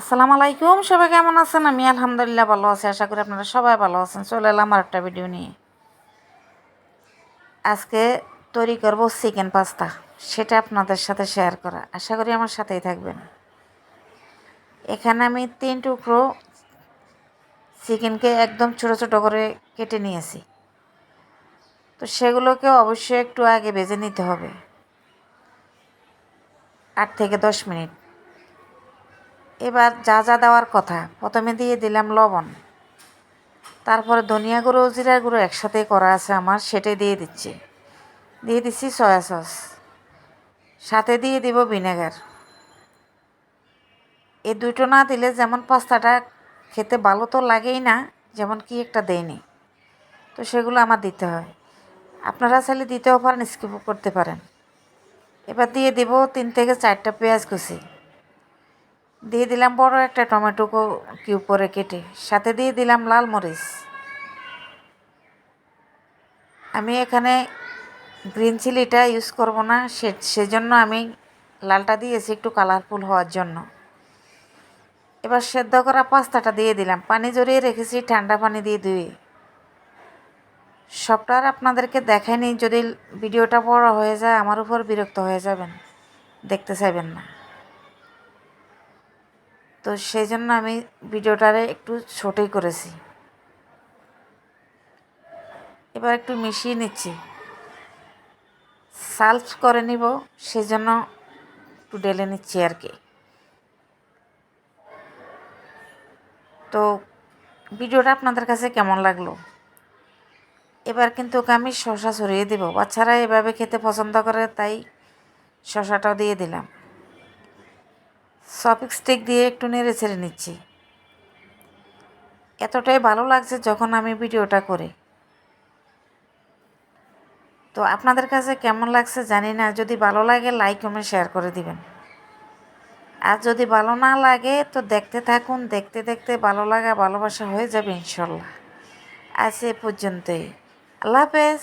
আসসালামু আলাইকুম, সবাই কেমন আছেন? আমি আলহামদুলিল্লাহ ভালো আছি, আশা করি আপনারা সবাই ভালো আছেন। চলে এলাম আর একটা ভিডিও নিয়ে। আজকে তৈরি করব চিকেন পাস্তা, সেটা আপনাদের সাথে শেয়ার করা। আশা করি আমার সাথেই থাকবেন। এখানে আমি তিন টুকরো চিকেনকে একদম ছোট ছোট করে কেটে নিয়েছি। তো সেগুলোকে অবশ্যই একটু আগে ভেজে নিতে হবে। আট থেকে দশ মিনিট। এবার যা যা দেওয়ার কথা, প্রথমে দিয়ে দিলাম লবণ। তারপরে ধনিয়া গুঁড়ো, জিরা গুঁড়ো একসাথে করা আছে আমার, সেটাই দিয়ে দিচ্ছি। দিয়ে দিচ্ছি সয়া সস। সাথে দিয়ে দিব ভিনেগার। এই দুটো না দিলে যেমন পাস্তাটা খেতে ভালো তো লাগেই না, যেমন কি একটা দেয়নি। তো সেগুলো আমার দিতে হয়। আপনারা চাইলে দিতেও পারেন স্কিপ করতে পারেন। এবার দিয়ে দিব তিন থেকে চারটা পেঁয়াজ কুচি। দিয়ে দিলাম বড় একটা টমেটো কিউব করে কেটে। সাথে দিয়ে দিলাম লাল মরিচ। আমি এখানে গ্রিন চিলিটা ইউজ করব না, সে সেজন্য আমি লালটা দিয়েছি একটু কালারফুল হওয়ার জন্য। এবার সেদ্ধ করা পাস্তাটা দিয়ে দিলাম। পানি জড়িয়ে রেখেছি, ঠান্ডা পানি দিয়ে ধুয়ে। সবটা আর আপনাদেরকে দেখায়নি যদি ভিডিওটা বড় হয়ে যায়, আমার উপর বিরক্ত হয়ে যাবেন, দেখতে চাইবেন না। তো সেই জন্য আমি ভিডিওটারে একটু ছোটই করেছি। এবার একটু মিশিয়ে নিচ্ছি। সালফ করে নিব সেই জন্য একটু ডেলে নিচ্ছি আর কি। তো ভিডিওটা আপনাদের কাছে কেমন লাগল? এবার কিন্তু ওকে আমি শশা ছড়িয়ে দেব। বাচ্চারা এভাবে খেতে পছন্দ করে, তাই শশাটাও দিয়ে দিলাম। সপিক স্টিক দিয়ে একটু নেড়ে ছেড়ে নিচ্ছি। এতটাই ভালো লাগছে যখন আমি ভিডিওটা করি। তো আপনাদের কাছে কেমন লাগছে জানি না, যদি ভালো লাগে লাইক কমেন্ট শেয়ার করে দিবেন। আর যদি ভালো না লাগে তো দেখতে থাকুন, দেখতে দেখতে ভালো লাগা, ভালোবাসা হয়ে যাবে ইনশাল্লাহ। আজ এ পর্যন্তই। আল্লাহ হাফেজ।